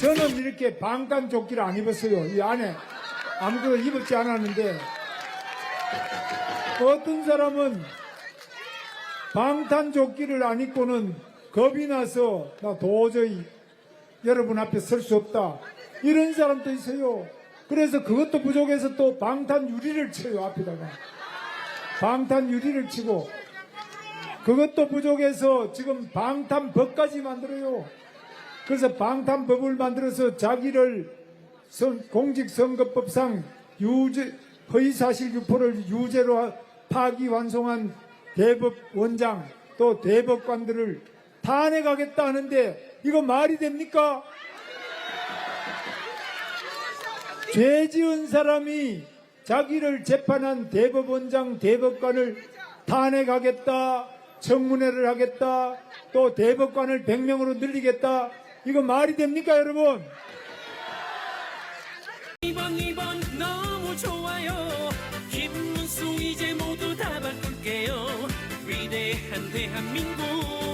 저는 이렇게 방탄 조끼를 안 입었어요. 이 안에 아무것도 입었지 않았는데 어떤 사람은 방탄 조끼를 안 입고는 겁이 나서 나 도저히 여러분 앞에 설 수 없다. 이런 사람도 있어요. 그래서 그것도 부족해서 또 방탄 유리를 쳐요 앞에다가 방탄 유리를 치고 그것도 부족해서 지금 방탄 법까지 만들어요. 그래서 방탄법을 만들어서 자기를 선- 공직선거법상 유죄, 허위사실 유포를 유죄로 하- 파기환송한 대법원장 또 대법관들을 탄핵하겠다 하는데 이거 말이 됩니까? 죄 지은 사람이 자기를 재판한 대법원장, 대법관을 탄핵하겠다, 청문회를 하겠다, 또 대법관을 100명으로 늘리겠다. 이거 말이 됩니까, 여러분? 이번 이번 너무 좋아요. 김문수 이제 모두 다 바꿀게요. 위대한 대한민국